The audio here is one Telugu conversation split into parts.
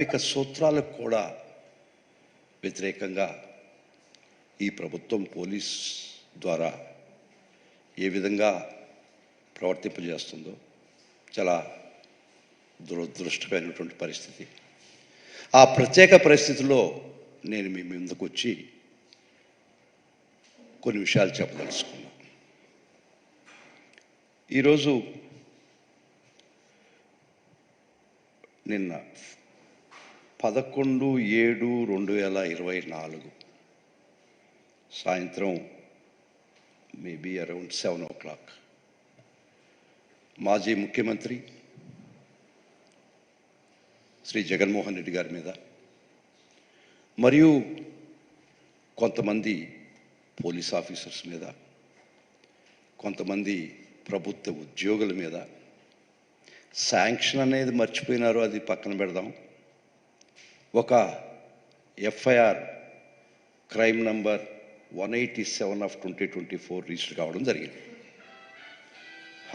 ఇక సూత్రాలకు కూడా వ్యతిరేకంగా ఈ ప్రభుత్వం పోలీస్ ద్వారా ఏ విధంగా ప్రవర్తింపజేస్తుందో చాలా దురదృష్టమైనటువంటి పరిస్థితి. ఆ ప్రత్యేక పరిస్థితిలో నేను మీ ముందుకు వచ్చి కొన్ని విషయాలు చెప్పదలుచుకున్నాను ఈరోజు నిన్న పదకొండు ఏడు రెండు వేల ఇరవై నాలుగు. సాయంత్రం maybe around seven o'clock. మాజీ ముఖ్యమంత్రి శ్రీ జగన్మోహన్ రెడ్డి గారి మీద మరియు కొంతమంది పోలీస్ ఆఫీసర్స్ మీద కొంతమంది ప్రభుత్వ ఉద్యోగుల మీద శాంక్షన్ అనేది మర్చిపోయినారు అది పక్కన పెడదాం. ఒక FIR crime number one eighty seven of twenty twenty four register కావడం జరిగింది.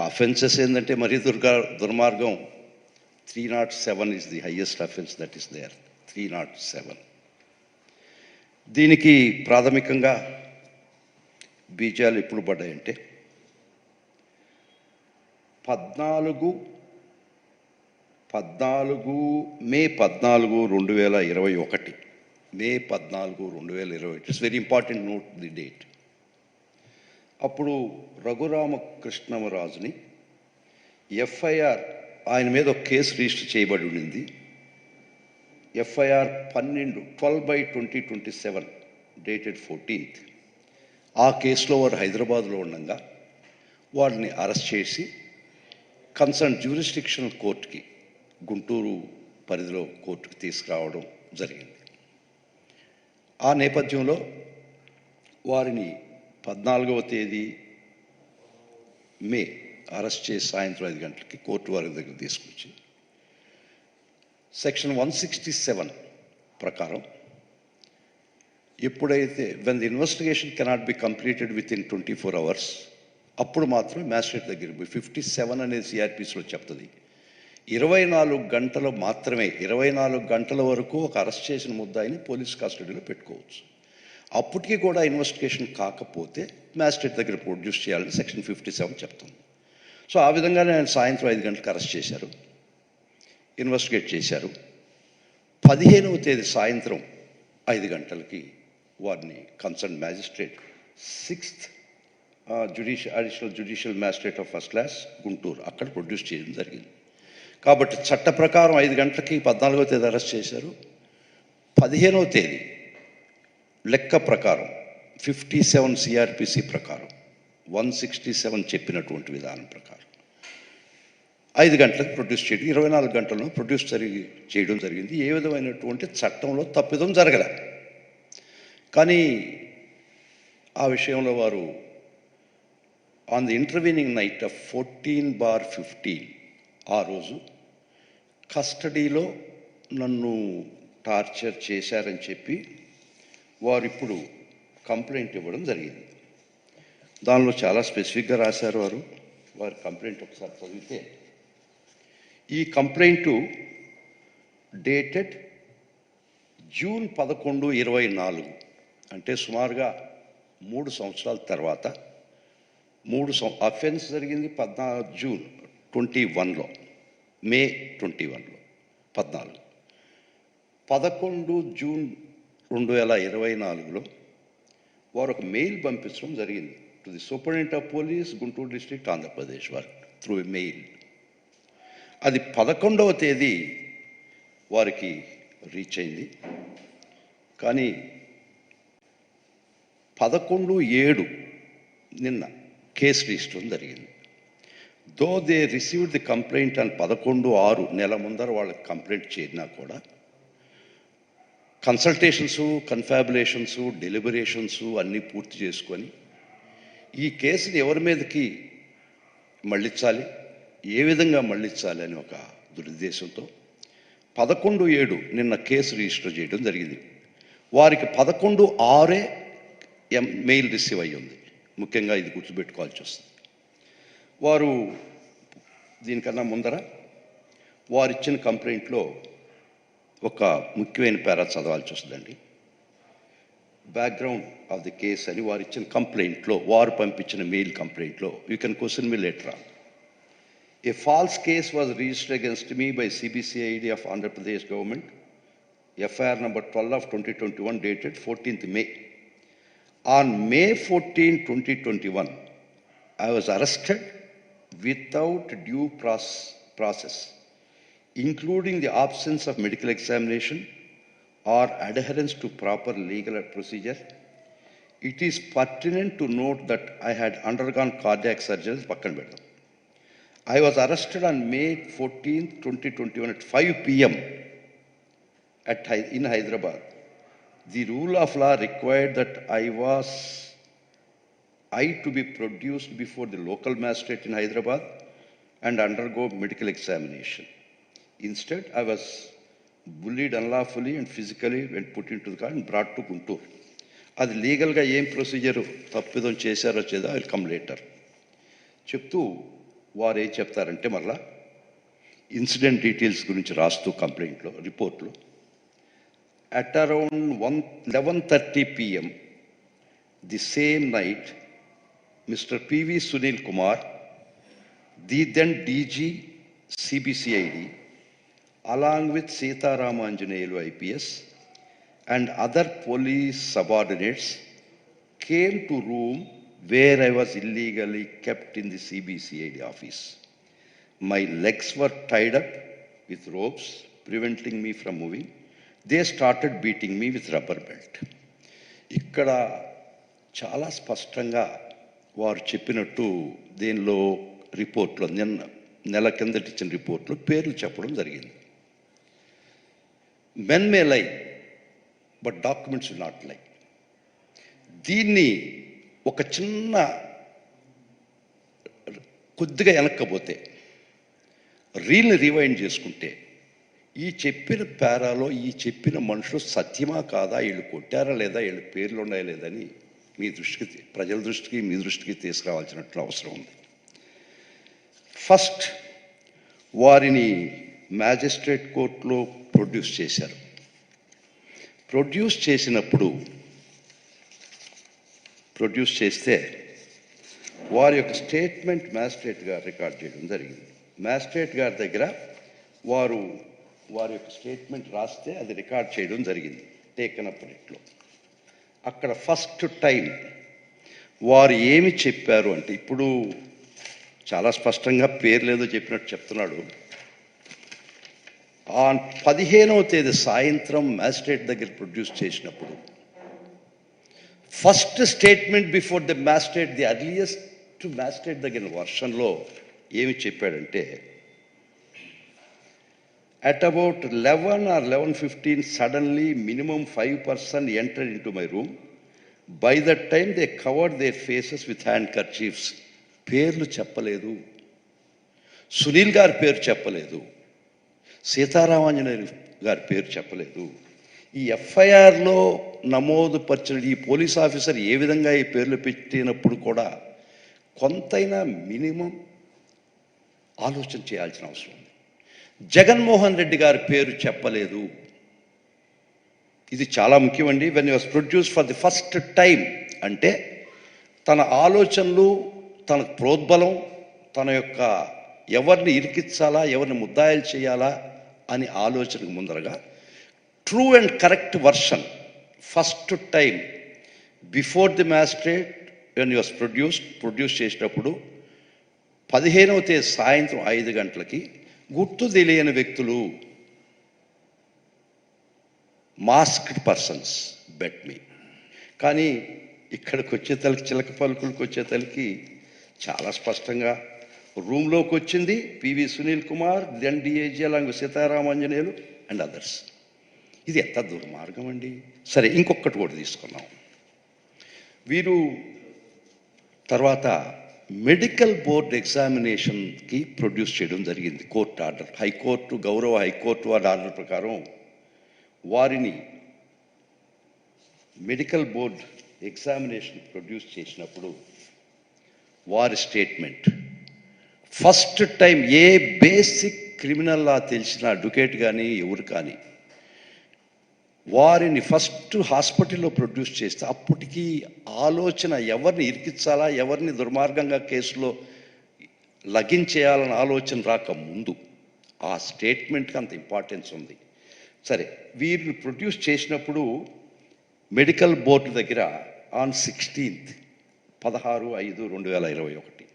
అఫెన్సెస్ ఏంటంటే మరీ దుర్గా దుర్మార్గం. Three not seven is the highest offence that is there three not seven. దీనికి ప్రాథమికంగా బీజాలు ఎప్పుడు పడ్డాయంటే పద్నాలుగు పద్నాలుగు మే పద్నాలుగు రెండు వేల ఇరవై ఒకటి. మే పద్నాలుగు రెండు వేల ఇరవై it's very important note the date అప్పుడు రఘురామకృష్ణమరాజుని ఎఫ్ఐఆర్ ఆయన మీద ఒక కేసు రిజిస్టర్ చేయబడి ఉండింది. ఎఫ్ఐఆర్ పన్నెండు twelve by twenty twenty seven dated fourteenth. ఆ కేసులో వారు హైదరాబాద్లో ఉండగా వాడిని అరెస్ట్ చేసి కన్సర్న్ జ్యూరిస్టిక్షన్ కోర్టుకి గుంటూరు పరిధిలో కోర్టుకు తీసుకురావడం జరిగింది. ఆ నేపథ్యంలో వారిని పద్నాలుగవ తేదీ మే అరెస్ట్ చేసి సాయంత్రం ఐదు గంటలకి కోర్టు వారి దగ్గర తీసుకొచ్చి సెక్షన్ వన్ సిక్స్టీ సెవెన్ ప్రకారం ఎప్పుడైతే when the investigation cannot be completed within twenty four hours అప్పుడు మాత్రం మ్యాజిస్ట్రేట్ దగ్గర పోయి ఫిఫ్టీ సెవెన్ అనేది సిఆర్పిస్లో చెప్తుంది. ఇరవై నాలుగు గంటలు మాత్రమే ఇరవై నాలుగు గంటల వరకు ఒక అరెస్ట్ చేసిన ముద్దాయిని పోలీస్ కస్టడీలో పెట్టుకోవచ్చు. అప్పటికి కూడా ఇన్వెస్టిగేషన్ కాకపోతే మ్యాజిస్ట్రేట్ దగ్గర ప్రొడ్యూస్ చేయాలని సెక్షన్ ఫిఫ్టీ సెవెన్ చెప్తుంది. సో ఆ విధంగానే ఆయన సాయంత్రం ఐదు గంటలకు అరెస్ట్ చేశారు. ఇన్వెస్టిగేట్ చేశారు. పదిహేనవ తేదీ సాయంత్రం ఐదు గంటలకి వారిని concern magistrate sixth judicial additional judicial magistrate of first class Guntur అక్కడ ప్రొడ్యూస్ చేయడం జరిగింది. కాబట్టి చట్ట ప్రకారం ఐదు గంటలకి పద్నాలుగవ తేదీ అరెస్ట్ చేశారు. పదిహేనవ తేదీ లెక్క ప్రకారం ఫిఫ్టీ సెవెన్ సిఆర్పిసి ప్రకారం వన్ సిక్స్టీ సెవెన్ చెప్పినటువంటి విధానం ప్రకారం. ఐదు గంటలకు ప్రొడ్యూస్ చేయడం ఇరవై నాలుగు గంటల్లో ప్రొడ్యూస్ జరిగి చేయడం జరిగింది. ఏ విధమైనటువంటి చట్టంలో తప్పిదం జరగలే. కానీ ఆ విషయంలో వారు on the intervening night of fourteen bar fifteen ఆ రోజు కస్టడీలో నన్ను టార్చర్ చేశారని చెప్పి వారు ఇప్పుడు కంప్లైంట్ ఇవ్వడం జరిగింది. దానిలో చాలా స్పెసిఫిక్గా రాశారు వారు. వారి కంప్లైంట్ ఒకసారి చదివితే ఈ కంప్లైంటు డేటెడ్ జూన్ పదకొండు ఇరవై నాలుగు అంటే సుమారుగా మూడు సంవత్సరాల తర్వాత మూడు సం అఫెన్స్ జరిగింది పద్నాలుగు జూన్ ట్వంటీ వన్లో. మే ట్వంటీ వన్లో పద్నాలుగు. పదకొండు జూన్ రెండు వేల ఇరవై నాలుగులో వారు ఒక మెయిల్ పంపించడం జరిగింది. To the superintendent of police Guntur district Andhra Pradesh వారు త్రూ మెయిల్. అది పదకొండవ తేదీ వారికి రీచ్ అయింది. కానీ పదకొండు ఏడు నిన్న కేసు రిజిస్టర్ జరిగింది. Though they received the complaint అని పదకొండు ఆరు నెల ముందర వాళ్ళకి కంప్లైంట్ చేరినా కూడా కన్సల్టేషన్స్ కన్ఫాబులేషన్స్ డెలిబరేషన్స్ అన్నీ పూర్తి చేసుకొని ఈ కేసుని ఎవరి మీదకి మళ్ళించాలి ఏ విధంగా మళ్ళించాలి అని ఒక దురుద్దేశంతో పదకొండు ఏడు నిన్న కేసు రిజిస్టర్ చేయడం జరిగింది. వారికి పదకొండు ఆరే ఎం మెయిల్ రిసీవ్ అయ్యి ఉంది. ముఖ్యంగా ఇది గుర్తుపెట్టుకోవాల్సి వస్తుంది. వారు దీనికన్నా ముందర వారు ఇచ్చిన కంప్లైంట్లో ఒక ముఖ్యమైన పేరా చదవాల్సి వస్తుందండి. బ్యాక్గ్రౌండ్ ఆఫ్ ది కేస్ అని వారు ఇచ్చిన కంప్లైంట్లో వారు పంపించిన mail కంప్లైంట్లో you can question me letter a false case was registered against me by CBCID of Andhra Pradesh government FIR number twelve of twenty twenty one dated fourteenth May on May fourteen twenty twenty one I was arrested without due process, including the absence of medical examination or adherence to proper legal procedure, it is pertinent to note that I had undergone cardiac surgery in Pakkanbedam. I was arrested on May 14, 2021 at 5 p.m. At, in Hyderabad. The rule of law required that I was I to be produced before the local magistrate in Hyderabad and undergo medical examination. Instead, I was bullied unlawfully and physically when put into the car and brought to Guntur. అది లీగల్గా ఏం ప్రొసీజర్ తప్పిదం చేశారో చేదో ఐ కమ్ లేటర్ చెప్తూ వారు ఏం చెప్తారంటే మళ్ళా ఇన్సిడెంట్ డీటెయిల్స్ గురించి రాస్తూ కంప్లైంట్లో రిపోర్ట్లో at around one eleven thirty PM the same night Mister PV Sunil Kumar the then DG CBCID along with Sita Ramanjaneyulu IPS and other police subordinates came to room where I was illegally kept in the CBCID office. My legs were tied up with ropes, preventing me from moving. They started beating me with rubber belt. ఇక్కడ చాలా స్పష్టంగా వారు చెప్పినట్టు దీనిలో రిపోర్ట్లో నిన్న నెల కిందట ఇచ్చిన రిపోర్ట్లో పేర్లు చెప్పడం జరిగింది. మెన్ మే లై బట్ డాక్యుమెంట్స్ నాట్ లై దీన్ని ఒక చిన్న కొద్దిగా వెనక్కపోతే రీల్ని రివైండ్ చేసుకుంటే ఈ చెప్పిన పేరాలో ఈ చెప్పిన మనుషులు సత్యమా కాదా? వీళ్ళు కొట్టారా లేదా? వీళ్ళ పేర్లు ఉన్నాయా లేదని మీ దృష్టికి ప్రజల దృష్టికి మీ దృష్టికి తీసుకురావాల్సినట్లు అవసరం ఉంది. ఫస్ట్ వారిని మ్యాజిస్ట్రేట్ కోర్టులో ప్రొడ్యూస్ చేశారు. ప్రొడ్యూస్ చేసినప్పుడు ప్రొడ్యూస్ చేస్తే వారి యొక్క స్టేట్మెంట్ మ్యాజిస్ట్రేట్ గారు రికార్డ్ చేయడం జరిగింది. మ్యాజిస్ట్రేట్ గారి దగ్గర వారు వారి యొక్క స్టేట్మెంట్ రాస్తే అది రికార్డ్ చేయడం జరిగింది టేకన్ అప్ రేట్లో. అక్కడ ఫస్ట్ టైం వారు ఏమి చెప్పారు అంటే ఇప్పుడు చాలా స్పష్టంగా పేరు లేదో చెప్పినట్టు చెప్తున్నాడు. ఆ పదిహేనవ తేదీ సాయంత్రం మ్యాజిస్ట్రేట్ దగ్గర ప్రొడ్యూస్ చేసినప్పుడు first statement before the magistrate the earliest magistrate దగ్గర వర్షన్లో ఏమి చెప్పాడంటే at about eleven or eleven fifteen suddenly minimum five person enter into my room by that time they covered their faces with handkerchiefs పేర్లు చెప్పలేదు. సునీల్ గారి పేరు చెప్పలేదు. సీతారామాంజనేయులు గారి పేరు చెప్పలేదు. ఈ ఎఫ్ఐఆర్లో నమోదు పరిచిన ఈ పోలీస్ ఆఫీసర్ ఏ విధంగా ఈ పేర్లు పెట్టినప్పుడు కూడా కొంతైనా మినిమం ఆలోచన చేయాల్సిన అవసరం ఉంది. జగన్మోహన్ రెడ్డి గారి పేరు చెప్పలేదు. ఇది చాలా ముఖ్యమండి. When was produce for the first time అంటే తన ఆలోచనలు తన ప్రోద్బలం తన యొక్క ఎవరిని ఇరికించాలా ఎవరిని ముద్దాయిలు చేయాలా అని ఆలోచనకు ముందరగా true and correct version first time before the magistrate when was produce produce చేసినప్పుడు పదిహేనవ తేదీ సాయంత్రం ఐదు గంటలకి గుర్తు తెలియని వ్యక్తులు మాస్క్డ్ పర్సన్స్ బెట్ మీ కానీ ఇక్కడికి వచ్చేతలకి చిలక పలుకులకు వచ్చే తలకి చాలా స్పష్టంగా రూమ్లోకి వచ్చింది PV Sunil Kumar then DAG along Sitharamanjaneyulu and others ఇది ఎంత దుర్మార్గం అండి? సరే ఇంకొకటి కూడా తీసుకున్నాం. వీరు తర్వాత మెడికల్ బోర్డ్ ఎగ్జామినేషన్కి ప్రొడ్యూస్ చేయడం జరిగింది కోర్టు ఆర్డర్. హైకోర్టు గౌరవ హైకోర్టు వారి ఆర్డర్ ప్రకారం వారిని మెడికల్ బోర్డ్ ఎగ్జామినేషన్ ప్రొడ్యూస్ చేసినప్పుడు వారి statement. First time a basic criminal law తెలిసిన అడ్వకేట్ కానీ ఎవరు కానీ వారిని ఫస్ట్ హాస్పిటల్లో ప్రొడ్యూస్ చేస్తే అప్పటికి ఆలోచన ఎవరిని ఇరికించాలా ఎవరిని దుర్మార్గంగా కేసులో లగించేయాలన్న ఆలోచన రాక ముందు ఆ స్టేట్మెంట్కి అంత ఇంపార్టెన్స్ ఉంది. సరే వీరిని ప్రొడ్యూస్ చేసినప్పుడు మెడికల్ బోర్డు దగ్గర ఆన్ సిక్స్టీన్త్ పదహారు ఐదు రెండు వేల ఇరవై ఒకటి.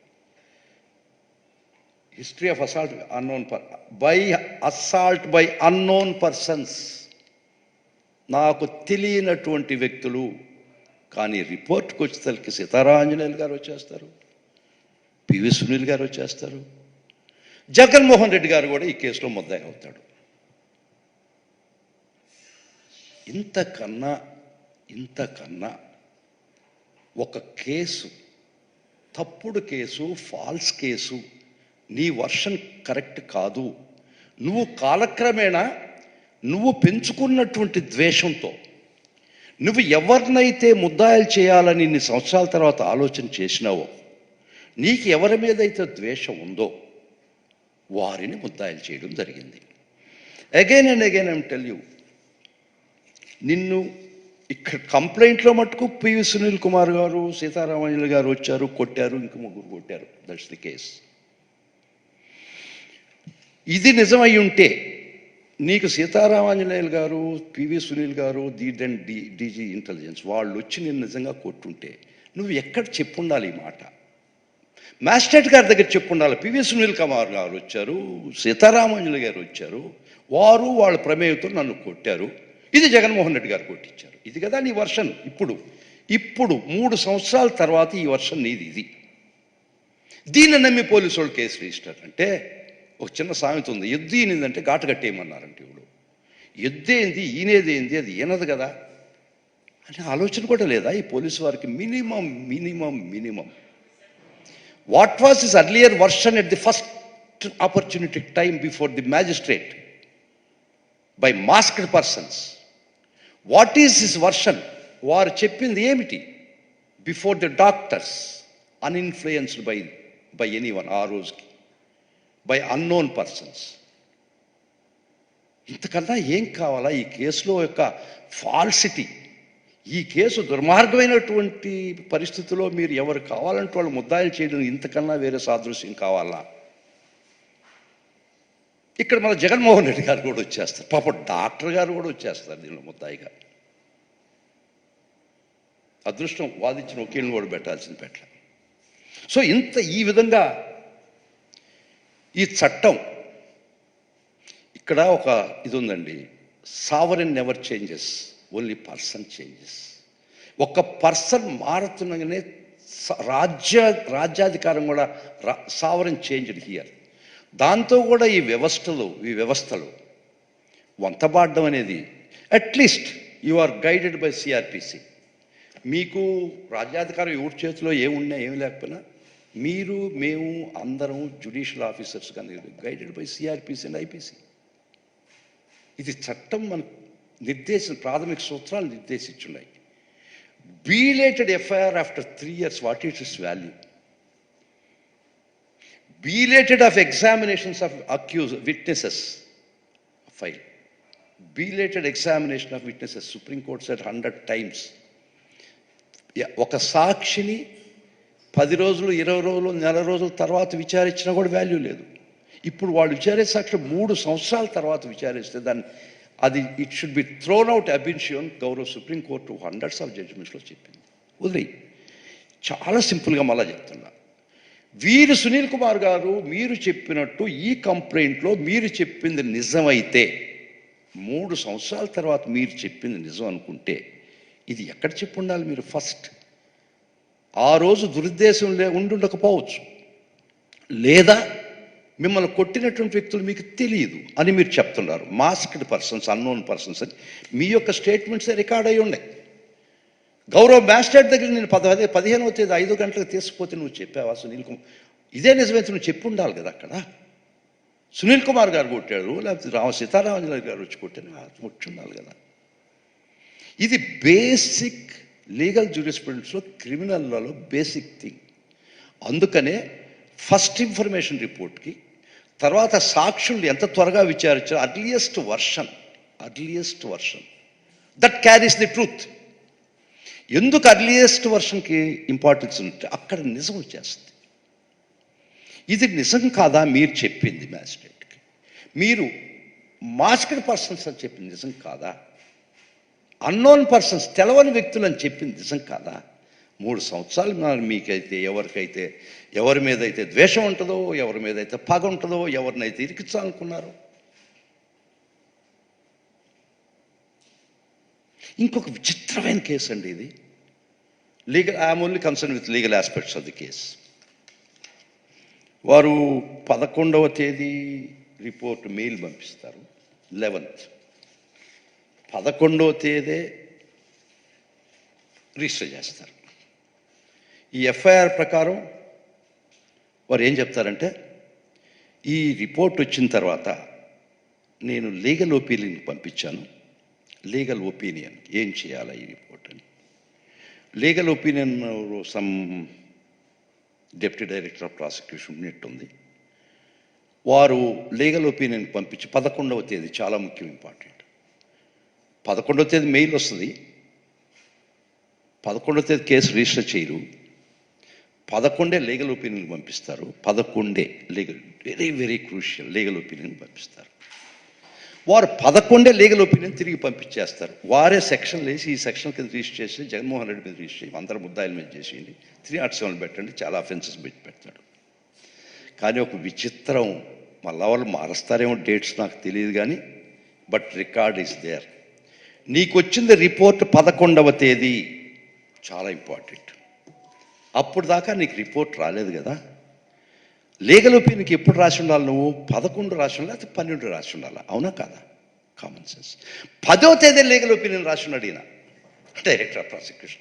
History of assault unknown per by assault by unknown persons. నాకు తెలియనటువంటి వ్యక్తులు కానీ రిపోర్ట్కి వచ్చేసరికి సీతారాంజనేయులు గారు వచ్చేస్తారు పివి సునీల్ గారు వచ్చేస్తారు జగన్మోహన్ రెడ్డి గారు కూడా ఈ కేసులో ముద్దాయి అవుతాడు. ఇంతకన్నా ఇంతకన్నా ఒక కేసు తప్పుడు కేసు ఫాల్స్ కేసు నీ వర్షన్ కరెక్ట్ కాదు. నువ్వు కాలక్రమేణా నువ్వు పెంచుకున్నటువంటి ద్వేషంతో నువ్వు ఎవరినైతే ముద్దాయిలు చేయాలని ఇన్ని సంవత్సరాల తర్వాత ఆలోచన చేసినావో నీకు ఎవరి మీద అయితే ద్వేషం ఉందో వారిని ముద్దాయిలు చేయడం జరిగింది. Again and again I'm tell you నిన్ను ఇక్కడ కంప్లైంట్లో మటుకు పివి సునీల్ కుమార్ గారు సీతారామయ్యలు గారు వచ్చారు కొట్టారు ఇంక ముగ్గురు కొట్టారు. దట్స్ ది కేస్ ఇది నిజమై ఉంటే నీకు సీతారామాంజనేయులు గారు పివి సునీల్ గారు the then D DG intelligence వాళ్ళు వచ్చి నేను నిజంగా కొట్టుంటే నువ్వు ఎక్కడ చెప్పుండాలి ఈ మాట? మ్యాజిస్ట్రేట్ గారి దగ్గర చెప్పుండాలి. పివి సునీల్ కుమార్ గారు వచ్చారు సీతారామాంజనేయులు గారు వచ్చారు వారు వాళ్ళ ప్రమేయంతో నన్ను కొట్టారు. ఇది జగన్మోహన్ రెడ్డి గారు కొట్టించారు. ఇది కదా నీ వర్షన్ ఇప్పుడు. ఇప్పుడు మూడు సంవత్సరాల తర్వాత ఈ వర్షన్ నీది ఇది. దీన్ని నమ్మి పోలీసు వాళ్ళు కేసు రిజిస్టర్ అంటే ఒక చిన్న సామెత ఉంది. ఎద్దు ఈనిందంటే ఘాటు కట్టేయమన్నారంటే ఇప్పుడు ఎద్దేంది ఈనేదేంది అది ఈనదు కదా. అనే ఆలోచన కూడా లేదా? ఈ పోలీసు వారికి minimum minimum minimum. What was is earlier version at the first opportunity time before the magistrate by masked persons what is is version వారు చెప్పింది ఏమిటి? Before the doctors uninfluenced by by any one ఆ రోజుకి. బై అన్నోన్ పర్సన్స్ ఇంతకన్నా ఏం కావాలా? ఈ కేసులో యొక్క ఫాల్సిటీ ఈ కేసు దుర్మార్గమైనటువంటి పరిస్థితిలో మీరు ఎవరు కావాలంటే వాళ్ళు ముద్దాయిలు చేయడం ఇంతకన్నా వేరే సాదృశ్యం కావాలా? ఇక్కడ మన జగన్మోహన్ రెడ్డి గారు కూడా వచ్చేస్తారు. పాప డాక్టర్ గారు కూడా వచ్చేస్తారు దీనిలో ముద్దాయిగా. అదృష్టం వాదించిన వకీలను కూడా పెట్టాల్సింది పెట్ట సో ఇంత ఈ విధంగా ఈ చట్టం ఇక్కడ ఒక ఇది ఉందండి sovereign never changes only person changes ఒక పర్సన్ మారుతుండగానే స- రాజ్య రాజ్యాధికారం కూడా సావరెన్ చేంజ్డ్ హియర్ దాంతో కూడా ఈ వ్యవస్థలు ఈ వ్యవస్థలు వంతబాడడం అనేది. At least you are guided by CrPC మీకు రాజ్యాధికారం ఎవరి చేతిలో ఏమున్నా ఏమి లేకపోయినా మీరు మేము అందరం జ్యుడిషియల్ ఆఫీసర్స్ కానీ guided by CrPC and IPC ఇది చట్టం మన నిర్దేశం ప్రాథమిక సూత్రాలు నిర్దేశించున్నాయి. Belated FIR after three years what is is value belated of examinations of accuse witnesses file belated examination of witnesses Supreme Court said hundred times ఒక సాక్షిని పది రోజులు ఇరవై రోజులు నెల రోజుల తర్వాత విచారించినా కూడా వాల్యూ లేదు. ఇప్పుడు వాళ్ళు విచారే సాక్షి మూడు సంవత్సరాల తర్వాత విచారిస్తే దాన్ని అది it should be thrown out అబిన్షియన్ గౌరవ సుప్రీం కోర్టు హండ్రెడ్స్ ఆఫ్ జడ్జిమెంట్స్లో చెప్పింది. వదిలేయి. చాలా సింపుల్గా మళ్ళా చెప్తున్నా. వీరు సునీల్ కుమార్ గారు మీరు చెప్పినట్టు ఈ కంప్లైంట్లో మీరు చెప్పింది నిజమైతే మూడు సంవత్సరాల తర్వాత మీరు చెప్పింది నిజం అనుకుంటే ఇది ఎక్కడ చెప్పు ఉండాలి మీరు ఫస్ట్ ఆ రోజు దురుద్దేశం లే ఉండుండకపోవచ్చు. లేదా మిమ్మల్ని కొట్టినటువంటి వ్యక్తులు మీకు తెలియదు అని మీరు చెప్తున్నారు. మాస్క్డ్ పర్సన్స్ అన్నోన్ పర్సన్స్ అని మీ యొక్క స్టేట్మెంట్స్ రికార్డ్ అయి ఉన్నాయి. గౌరవ్ మ్యాజిస్ట్రేట్ దగ్గర నేను పదహదే పదిహేనవ తేదీ ఐదు గంటలకు తీసుకుపోతే నువ్వు చెప్పావా సునీల్ కుమార్? ఇదే నిజమైతే నువ్వు చెప్పు ఉండాలి కదా అక్కడ. సునీల్ కుమార్ గారు కొట్టాడు లేకపోతే రామ సీతారామన్ గారు వచ్చి కొట్టాను వచ్చి ఉండాలి కదా. ఇది బేసిక్ లీగల్ జ్యూరిస్ప్రుడెన్స్లో క్రిమినల్లలో బేసిక్ థింగ్. అందుకనే ఫస్ట్ ఇన్ఫర్మేషన్ రిపోర్ట్కి తర్వాత సాక్షులు ఎంత త్వరగా విచారించారో earliest version earliest version. That carries the truth ఎందుకు అర్లియస్ట్ వర్షన్కి ఇంపార్టెన్స్ ఉంటే అక్కడ నిజం వచ్చేస్తుంది. ఇది నిజం కాదా మీరు చెప్పింది మ్యాజిస్ట్రేట్కి. మీరు మాస్క్డ్ పర్సన్స్ అని చెప్పింది నిజం కాదా? అన్నోన్ పర్సన్స్ తెలవని వ్యక్తులు అని చెప్పింది నిజం కాదా? మూడు సంవత్సరాలు మీకైతే ఎవరికైతే ఎవరి మీద అయితే ద్వేషం ఉంటుందో ఎవరి మీద అయితే పగ ఉంటుందో ఎవరినైతే ఇరికించాలనుకున్నారో ఇంకొక విచిత్రమైన కేసు అండి ఇది. Legal I'm only concern with legal aspects of the case. వారు పదకొండవ తేదీ రిపోర్ట్ మెయిల్ పంపిస్తారు లెవెన్త్. పదకొండవ తేదీ రిజిస్టర్ చేస్తారు. ఈ ఎఫ్ఐఆర్ ప్రకారం వారు ఏం చెప్తారంటే ఈ రిపోర్ట్ వచ్చిన తర్వాత నేను లీగల్ ఒపీనియన్ పంపించాను. లీగల్ ఒపీనియన్ ఏం చేయాలి ఈ రిపోర్ట్ అని. Legal opinion some deputy director of prosecution ఉన్నట్టుంది వారు లీగల్ ఒపీనియన్ పంపించి పదకొండవ తేదీ చాలా ముఖ్యం ఇంపార్టెంట్. పదకొండవ తేదీ మెయిల్ వస్తుంది. పదకొండో తేదీ కేసు రిజిస్టర్ చేయరు. పదకొండే లీగల్ ఒపీనియన్ పంపిస్తారు. పదకొండే legal very very crucial legal opinion పంపిస్తారు. వారు పదకొండే లీగల్ ఒపీనియన్ తిరిగి పంపించేస్తారు. వారే సెక్షన్ వేసి ఈ సెక్షన్ కింద రిజిస్టర్ చేసి జగన్మోహన్ రెడ్డి మీద రిజిస్టర్ చేసి అందరు ముద్దాయిల మీద చేసేయండి. త్రీ నాట్ సెవెన్ పెట్టండి. చాలా అఫెన్సెస్ పెట్టి పెడతాడు. కానీ ఒక విచిత్రం మళ్ళా వాళ్ళు మారుస్తారేమో డేట్స్ నాకు తెలియదు కానీ బట్ రికార్డ్ ఈస్ దేర్. నీకు వచ్చింది రిపోర్ట్ పదకొండవ తేదీ. చాలా ఇంపార్టెంట్. అప్పుడు దాకా నీకు రిపోర్ట్ రాలేదు కదా. లీగల్ ఒపీనియన్కి ఎప్పుడు రాసి ఉండాలి నువ్వు? పదకొండు రాసి ఉండాలి లేకపోతే పన్నెండు రాసి ఉండాలి? అవునా కాదా? కామన్ సెన్స్ పదో తేదీ లీగల్ ఒపీనియన్ రాసి ఉన్నాడు ఈయన. డైరెక్టర్ ఆఫ్ ప్రాసిక్యూషన్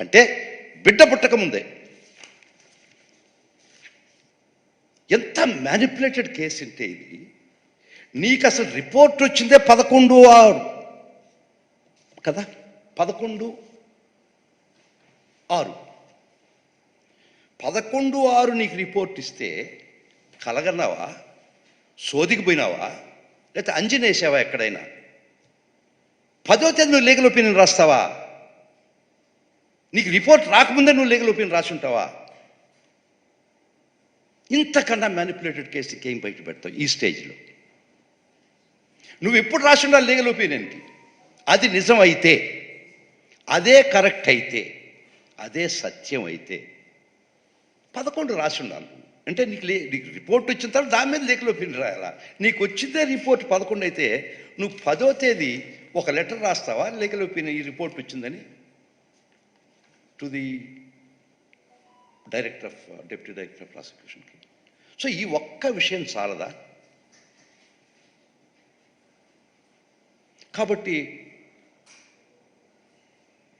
అంటే బిడ్డ పుట్టకముందే ఎంత మ్యానిపులేటెడ్ కేసు అంటే ఇది? నీకు అసలు రిపోర్ట్ వచ్చిందే పదకొండు ఆరు. కదా? పదకొండు ఆరు. పదకొండు ఆరు నీకు రిపోర్ట్ ఇస్తే కలగన్నావా? సోదికి పోయినావా? లేకపోతే అంజనేసావా ఎక్కడైనా? పదో తేదీ నువ్వు లీగల్ ఒపీనియన్ రాస్తావా? నీకు రిపోర్ట్ రాకముందే నువ్వు లీగల్ ఒపీనియన్ రాసి ఉంటావా? ఇంతకన్నా మ్యానిపులేటెడ్ కేసు ఇంకేం బయట పెడతావు ఈ స్టేజ్లో నువ్వు ఎప్పుడు రాసి ఉండాలి లీగల్ ఒపీనియన్కి అది నిజం అయితే అదే కరెక్ట్ అయితే అదే సత్యం అయితే పదకొండు రాసి ఉండాలి అంటే నీకు లే నీకు రిపోర్ట్ వచ్చిన తర్వాత దాని మీద లేఖలో ఒపీనియన్ రాయాలా? నీకు వచ్చిందే రిపోర్ట్ పదకొండు అయితే నువ్వు పదో తేదీ ఒక లెటర్ రాస్తావా? లేఖలో ఒపీనియన్ ఈ రిపోర్ట్ వచ్చిందని? To the director of deputy director of ప్రాసిక్యూషన్కి. So ఈ ఒక్క విషయం చాలదా కాబట్టి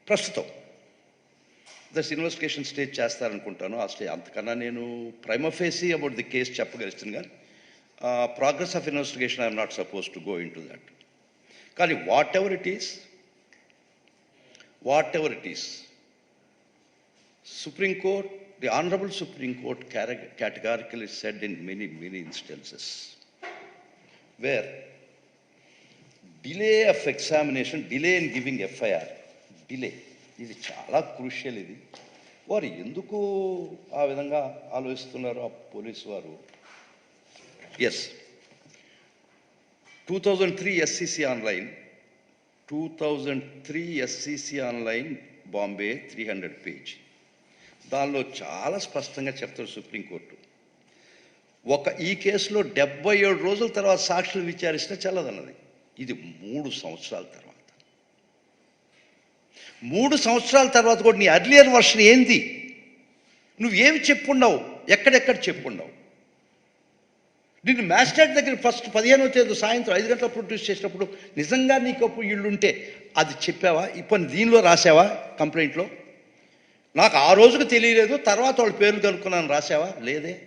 ప్రస్తుతం. దస్ ఇన్వెస్టిగేషన్ స్టేజ్ చేస్తారనుకుంటాను. అసలు అంతకన్నా నేను prima facie about the case చెప్పగలుగుతాను కానీ progress of investigation I'm not suppose to go into that కానీ whatever it is whatever it is Supreme Court the honourable Supreme Court categorically said in many many instances where delay of examination delay in giving FIR delay ఇది చాలా క్రూషియల్ ఇది. వారు ఎందుకు ఆ విధంగా ఆలోచిస్తున్నారు ఆ పోలీసు వారు? Yes two thousand three SCC online two thousand three SCC online Bombay three hundred page దానిలో చాలా స్పష్టంగా చెప్తారు సుప్రీంకోర్టు. ఒక ఈ కేసులో డెబ్బై ఏడు రోజుల తర్వాత సాక్షులు విచారిస్తే చల్లదన్నది. ఇది మూడు సంవత్సరాల తర్వాత. మూడు సంవత్సరాల తర్వాత కూడా నీ అర్లియర్ వర్షన్ ఏంది? నువ్వేమి చెప్పుండవు? ఎక్కడెక్కడ చెప్పుండవు? నిన్ను మ్యాజిస్ట్రేట్ దగ్గర ఫస్ట్ పదిహేనవ తేదీ సాయంత్రం ఐదు గంటల ప్రొడ్యూస్ చేసినప్పుడు నిజంగా నీకు అప్పుడు ఇల్లుంటే అది చెప్పావా? ఇప్పుడు దీనిలో రాసావా? కంప్లైంట్లో? నాకు ఆ రోజుకు తెలియలేదు తర్వాత వాళ్ళ పేర్లు కనుక్కున్నాను రాసావా? లేదే.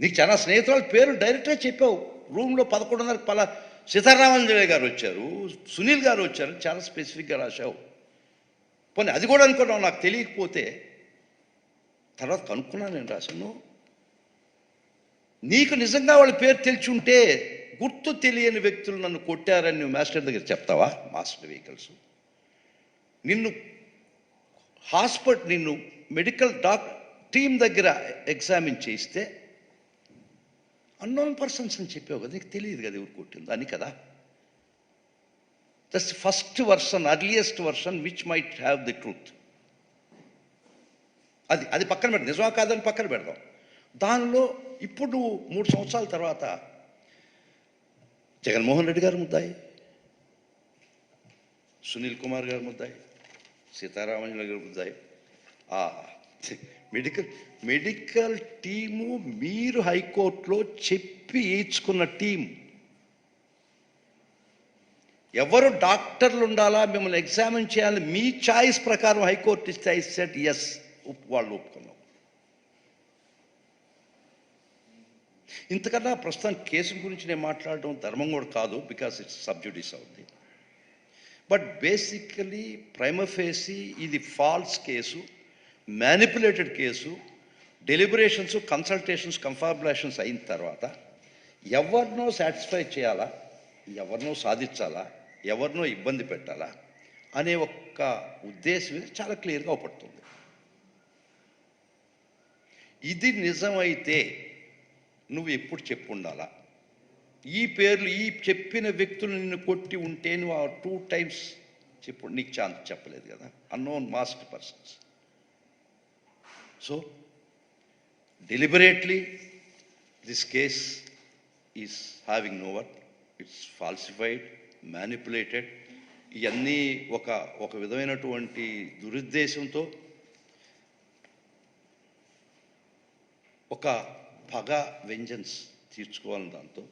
నీకు చాలా స్నేహితుల పేరు డైరెక్ట్గా చెప్పావు. రూమ్లో పదకొండున్నర పలా సీతారామంజలి గారు వచ్చారు సునీల్ గారు వచ్చారు చాలా స్పెసిఫిక్గా రాశావు. పోనీ అది కూడా అనుకున్నావు నాకు తెలియకపోతే. తర్వాత కనుక్కున్నాను నేను రాశాను. నీకు నిజంగా వాళ్ళ పేరు తెలిసి ఉంటే గుర్తు తెలియని వ్యక్తులు నన్ను కొట్టారని నువ్వు మాస్టర్ దగ్గర చెప్తావా? Master vehicles. నిన్ను హాస్పిటల్ నిన్ను మెడికల్ డాక్ టీం దగ్గర ఎగ్జామిన్ చేయిస్తే అన్నోన్ పర్సన్స్ అని చెప్పావు కదా నీకు తెలియదు కదా ఎవరు కొట్టిందో అని కదా? Thus first version earliest version which might have the truth అది అది పక్కన పెడదాం. నిజమా కాదని పక్కన పెడదాం. దానిలో ఇప్పుడు నువ్వు మూడు సంవత్సరాల తర్వాత జగన్మోహన్ రెడ్డి గారు ముద్దాయి సునీల్ కుమార్ గారు ముద్దాయి సీతారామయ్య గారు ముద్దాయి. మెడికల్ మెడికల్ టీము మీరు హైకోర్టులో చెప్పి ఈచుకున్న టీం. ఎవరు డాక్టర్లు ఉండాలా మిమ్మల్ని ఎగ్జామిన్ చేయాలి మీ చాయిస్ ప్రకారం హైకోర్టు ఇస్తే ఐ సెట్ ఎస్. వాళ్ళు ఒప్పుకున్నాం. ఇంతకన్నా ప్రస్తుతం కేసు గురించి నేను మాట్లాడడం ధర్మం కూడా కాదు బికాస్ ఇట్స్ సబ్జుడిస్ అవుతుంది బట్ బేసికలీ ప్రైమఫేసి ఇది false case. Manipulated case deliberations consultations confabulations అయిన తర్వాత ఎవరినో సాటిస్ఫై చేయాలా? ఎవరినో సాధించాలా? ఎవరినో ఇబ్బంది పెట్టాలా? అనే ఒక్క ఉద్దేశం చాలా క్లియర్గా అవపడుతుంది. ఇది నిజమైతే నువ్వు ఎప్పుడు చెప్పు ఉండాలా ఈ పేర్లు ఈ చెప్పిన వ్యక్తులు నిన్ను కొట్టి ఉంటే నువ్వు ఆ టూ టైమ్స్ చెప్పు నీకు ఛాన్స్ చెప్పలేదు కదా? Unknown mask persons so deliberately this case is having no work it's falsified manipulated ఇవన్నీ ఒక ఒక విధమైనటువంటి దురుద్దేశంతో ఒక పగ వెంజన్స్ తీర్చుకోవాలని దాంతో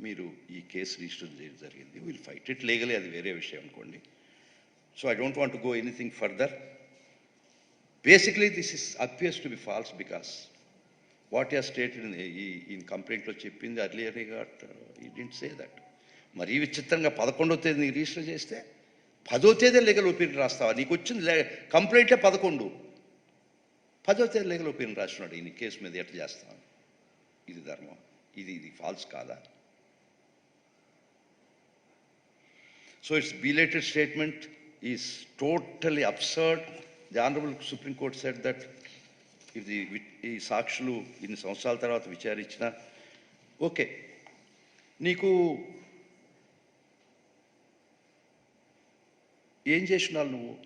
మీరు ఈ కేసు రిజిస్టర్ చేయడం జరిగింది. విల్ ఫైట్ ఇట్ లీగలీ అది వేరే విషయం అనుకోండి. So I don't want go anything further basically this is appears to be false because what ya stated ఈ ఈ కంప్లైంట్లో చెప్పింది అర్లియర్ గట్ ఈ డింట్ సే దట్ మరీ విచిత్రంగా పదకొండో తేదీ రిజిస్టర్ చేస్తే పదో తేదీ లీగల్ ఒపీనియన్ రాస్తావా? నీకు వచ్చింది లే కంప్లైంటే పదకొండు. పదో తేదీ లీగల్ ఒపీనియన్ రాస్తున్నాడు ఈ కేసు మీద ఎట్లా చేస్తాను ఇది ధర్మం. ఇది ఇది ఫాల్స్ కాదా? So it's belated statement is totally absurd the honourable Supreme Court said that ఇది ఈ సాక్షులు ఇన్ని సంవత్సరాల తర్వాత విచారించిన ఓకే. నీకు ఏం చేసినావు నువ్వు?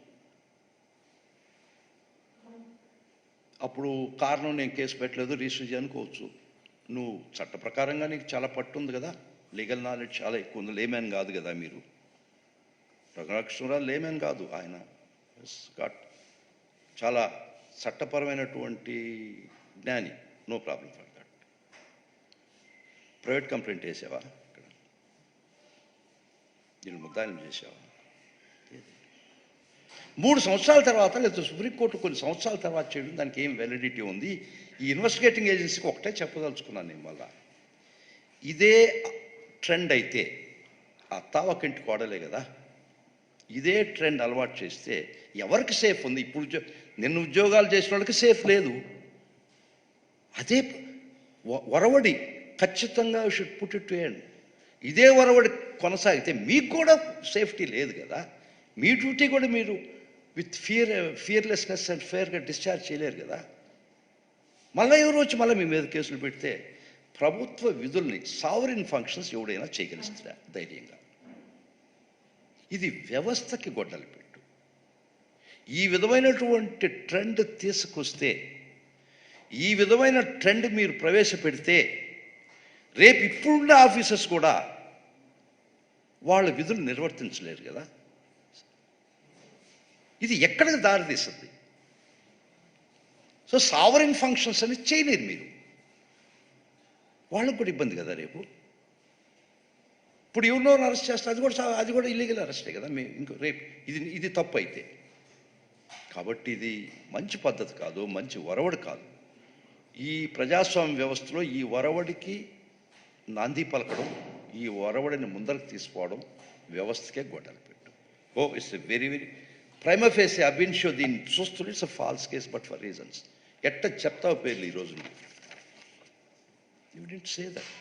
అప్పుడు కారణం నేను కేసు పెట్టలేదు రిజిస్టర్ చేయనుకోవచ్చు. నువ్వు చట్ట ప్రకారంగా నీకు చాలా పట్టు ఉంది కదా. లీగల్ నాలెడ్జ్ చాలా ఎక్కువ ఉంది. లేమేన్ కాదు కదా మీరు. రఘురాకృష్ణరావు లేమేన్ కాదు ఆయన. గాట్ చాలా చట్టపరమైనటువంటి జ్ఞాని. No problem for that private complaint చేసావా? ఇక్కడ. నేను ముద్దాయిలం చేసావా? మూడు సంవత్సరాల తర్వాత లేదా సుప్రీంకోర్టు కొన్ని సంవత్సరాల తర్వాత చేయడం దానికి ఏం వ్యాలిడిటీ ఉంది? ఈ ఇన్వెస్టిగేటింగ్ ఏజెన్సీకి ఒకటే చెప్పదలుచుకున్నాను నేను మళ్ళా. ఇదే ట్రెండ్ అయితే అత్తావకింటి కోడలే కదా ఇదే ట్రెండ్ అలవాటు చేస్తే ఎవరికి సేఫ్ ఉంది? ఇప్పుడు నిన్ను ఉద్యోగాలు చేసిన వాళ్ళకి సేఫ్ లేదు. అదే వ- వరవడి ఖచ్చితంగా షుడ్ పుట్ ఇట్ ఎండ్ ఇదే వరవడి కొనసాగితే మీకు కూడా సేఫ్టీ లేదు కదా. మీ డ్యూటీ కూడా మీరు విత్ ఫియర్ ఫియర్లెస్నెస్ అండ్ ఫేర్గా డిశ్చార్జ్ చేయలేరు కదా. మళ్ళీ ఎవరు వచ్చి మళ్ళీ మీ మీద కేసులు పెడితే ప్రభుత్వ విధుల్ని సావరిన్ ఫంక్షన్స్ ఎవడైనా చేయగలుగుతారా ధైర్యంగా? ఇది వ్యవస్థకి గొడ్డలిపి ఈ విధమైనటువంటి ట్రెండ్ తీసుకొస్తే ఈ విధమైన ట్రెండ్ మీరు ప్రవేశపెడితే రేపు ఇప్పుడున్న ఆఫీసర్స్ కూడా వాళ్ళ విధులు నిర్వర్తించలేరు కదా. ఇది ఎక్కడికి దారితీస్తుంది సో సావరింగ్ ఫంక్షన్స్ అని చేయలేరు మీరు. వాళ్ళకు కూడా ఇబ్బంది కదా రేపు. ఇప్పుడు ఎవరినో అరెస్ట్ చేస్తే అది కూడా అది కూడా ఇల్లీగల్ అరెస్టే కదా మేము ఇంకో రేపు. ఇది ఇది తప్పు అయితే. కాబట్టి ఇది మంచి పద్ధతి కాదు మంచి వరవడి కాదు. ఈ ప్రజాస్వామ్య వ్యవస్థలో ఈ వరవడికి నాంది పలకడం ఈ వరవడిని ముందరకు తీసుకోవడం వ్యవస్థకే గొడవలు పెట్టు. ఓ it's very very prima face అబిన్షో దీన్ని చూస్తున్న it's false case but for reasons. ఎట్ట చెప్తావు పేర్లు ఈరోజు you didn't say that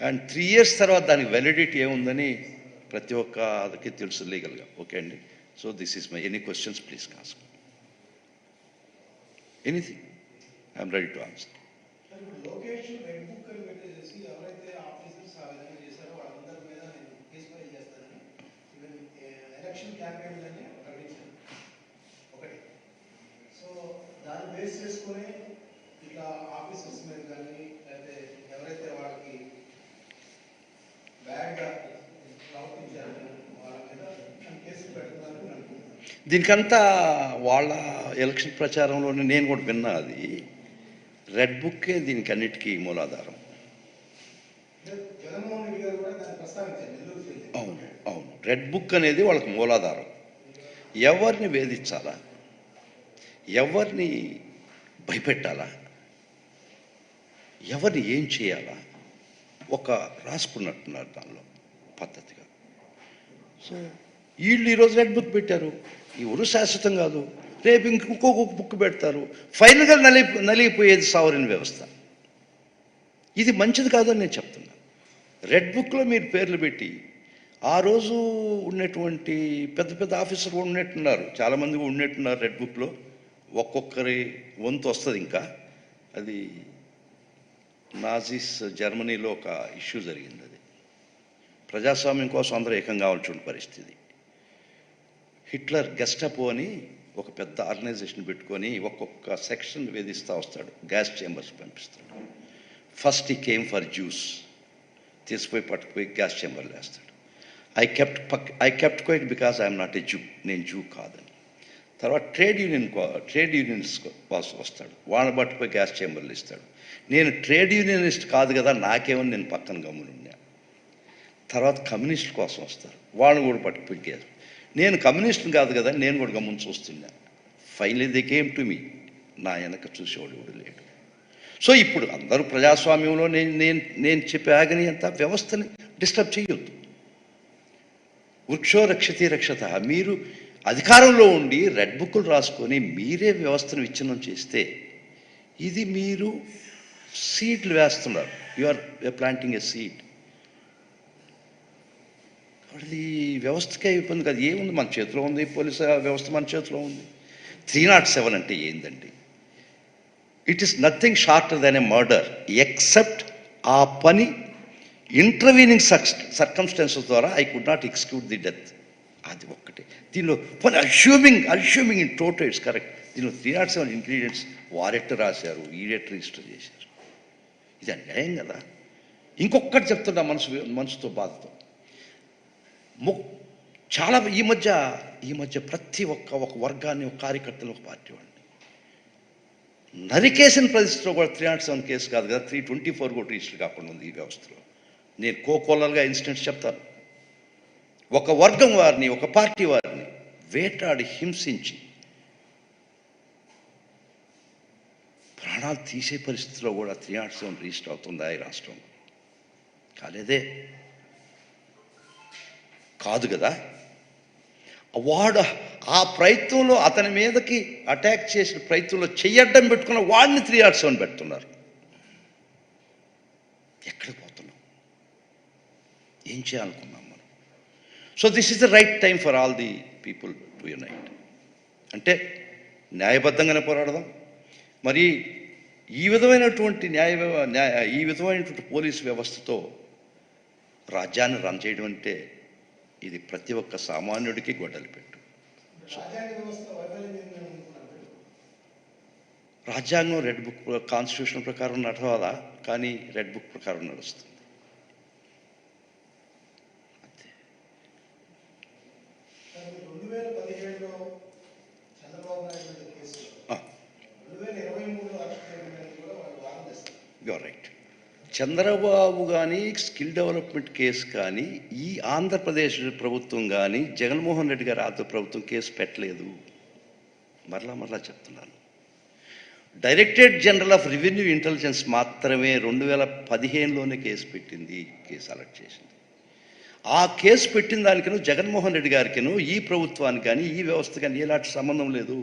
and three years తర్వాత దానికి వ్యాలిడిటీ ఏముందని ప్రతి ఒక్కరికి తెలుసు లీగల్గా. ఓకే అండి? so this is my any questions please ask anything I'm ready to answer sir ఇప్పుడు లోకేష్ రెడ్ బుక్ అని పెట్టేసి ఎవరైతే ఆఫీసర్స్ ఆ విధంగా చేశారో వాళ్ళందరి మీద నేను కేసు ఫైల్ చేస్తానని ఈవెన్ ఎలక్షన్ క్యాంపెయిన్లోనే దీనికంతా వాళ్ళ ఎలక్షన్ ప్రచారంలోనే నేను కూడా విన్నా అది. రెడ్ బుక్కే దీనికి అన్నిటికీ మూలాధారం. అవును అవును. రెడ్ బుక్ అనేది వాళ్ళకి మూలాధారం. ఎవరిని వేధించాలా? ఎవరిని భయపెట్టాలా? ఎవరిని ఏం చేయాలా? ఒక రాసుకున్నట్టున్నారు దానిలో పద్ధతిగా. సో వీళ్ళు ఈరోజు రెడ్ బుక్ పెట్టారు. ఎవరు శాశ్వతం కాదు. రేపు ఇంకొక బుక్ పెడతారు. ఫైనల్గా నలి నలిగిపోయేది సావరిన్ వ్యవస్థ. ఇది మంచిది కాదని నేను చెప్తున్నా. రెడ్ బుక్లో మీరు పేర్లు పెట్టి ఆ రోజు ఉన్నటువంటి పెద్ద పెద్ద ఆఫీసర్లు ఉన్నట్టున్నారు. చాలామంది ఉన్నట్టున్నారు రెడ్ బుక్లో. ఒక్కొక్కరి వంతు వస్తుంది ఇంకా. అది నాజీస్ జర్మనీలో ఒక ఇష్యూ జరిగింది అది. ప్రజాస్వామ్యం కోసం అందరూ ఏకం కావాల్సిన పరిస్థితి. హిట్లర్ గెస్టపో అని ఒక పెద్ద ఆర్గనైజేషన్ పెట్టుకొని ఒక్కొక్క సెక్షన్ వేధిస్తూ వస్తాడు గ్యాస్ చేంబర్స్ పంపిస్తాడు. ఫస్ట్ ఈ కేమ్ ఫర్ జ్యూస్ తీసిపోయి పట్టుకుపోయి గ్యాస్ చేంబర్లు వేస్తాడు. ఐ కెప్ట్ పక్ I kept quiet because I'm not a zoo నేను జూ కాదని. తర్వాత ట్రేడ్ యూనియన్ ట్రేడ్ యూనియన్స్ కోసం వస్తాడు. వాళ్ళని పట్టుకుపోయి గ్యాస్ చేంబర్లు ఇస్తాడు. నేను ట్రేడ్ యూనియనిస్ట్ కాదు కదా నాకేమని నేను పక్కన గమ్మునున్నా తర్వాత కమ్యూనిస్ట్ కోసం వస్తారు. వాళ్ళని కూడా పట్టుకుపోయి గ్యాస్ నేను కమ్యూనిస్ట్ని కాదు కదా నేను కూడా గమ్మున చూస్తున్నా. Finally they came to me నా వెనక చూసేవాడు కూడా లేడు. సో ఇప్పుడు అందరూ ప్రజాస్వామ్యంలో నేను నేను నేను చెప్పే ఆగని అంత వ్యవస్థని డిస్టర్బ్ చేయొద్దు. వృక్షో రక్షతి. రక్షత మీరు అధికారంలో ఉండి రెడ్ బుక్కులు రాసుకొని మీరే వ్యవస్థను విచ్ఛిన్నం చేస్తే ఇది మీరు సీడ్లు వేస్తున్నారు. You are planting a seed అది వ్యవస్థకే ఇబ్బంది కాదు. ఏముంది? మన చేతిలో ఉంది పోలీసు వ్యవస్థ మన చేతిలో ఉంది. త్రీ నాట్ సెవెన్ అంటే ఏందండి? It is nothing shorter than a murder except ఆ పని ఇంటర్వీనింగ్ సర్కమ్స్టాన్సెస్ ద్వారా I could not execute the death అది ఒక్కటే. దీనిలో పని assuming assuming in total it's correct దీనిలో త్రీ నాట్ సెవెన్ ఇంగ్రీడియంట్స్ వారెట్ రాశారు ఈడెట్ రిజిస్టర్ చేశారు. ఇది అన్యాయం కదా? ఇంకొకటి చెప్తున్నా మనసు మనసుతో బాధతో. చాలా ఈ మధ్య ఈ మధ్య ప్రతి ఒక్క ఒక వర్గాన్ని ఒక కార్యకర్తలు ఒక పార్టీ వాడిని. నరికేసిన పరిస్థితిలో కూడా త్రీ నాట్ సెవెన్ కేసు కాదు కదా త్రీ ట్వంటీ ఫోర్ కూడా రిజిస్టర్ కాకుండా ఉంది ఈ వ్యవస్థలో. నేను కోకోలర్గా ఇన్సిడెంట్స్ చెప్తాను. ఒక వర్గం వారిని ఒక పార్టీ వారిని వేటాడి హింసించి ప్రాణాలు తీసే పరిస్థితిలో కూడా త్రీ నాట్ సెవెన్ రిజిస్టర్ అవుతుందా ఈ రాష్ట్రం కాలేదే కాదు కదా? వాడు ఆ ప్రయత్నంలో అతని మీదకి అటాక్ చేసిన ప్రయత్నంలో చెయ్యడం పెట్టుకున్న వాడిని త్రీ నాట్ సెవెన్ పెడుతున్నారు. ఎక్కడికి పోతున్నాం? ఏం చేయాలనుకున్నాం మనం? So this is the right time for all the people to unite అంటే న్యాయబద్ధంగానే పోరాడదాం. మరి ఈ విధమైనటువంటి న్యాయ న్యాయ ఈ విధమైనటువంటి పోలీస్ వ్యవస్థతో రాజ్యాన్ని రన్ చేయడం అంటే ఇది ప్రతి ఒక్క సామాన్యుడికి గొడ్డలి పెట్టు. రాజ్యాంగ రెడ్ బుక్ కాన్స్టిట్యూషన్ ప్రకారం నడవాలా? కానీ రెడ్ బుక్ ప్రకారం నడుస్తుంది. అంతే. కానీ చంద్రబాబు కానీ స్కిల్ డెవలప్మెంట్ కేసు కానీ ఈ ఆంధ్రప్రదేశ్ ప్రభుత్వం కానీ జగన్మోహన్ రెడ్డి గారి ఆంధ్ర ప్రభుత్వం కేసు పెట్టలేదు. మరలా మరలా చెప్తున్నాను. Directorate general of revenue intelligence మాత్రమే రెండు వేల పదిహేనులోనే కేసు పెట్టింది కేసు అలర్ట్ చేసింది. ఆ కేసు పెట్టిన దానికను జగన్మోహన్ రెడ్డి గారికిను ఈ ప్రభుత్వానికి కానీ ఈ వ్యవస్థ కానీ ఎలాంటి సంబంధం లేదు.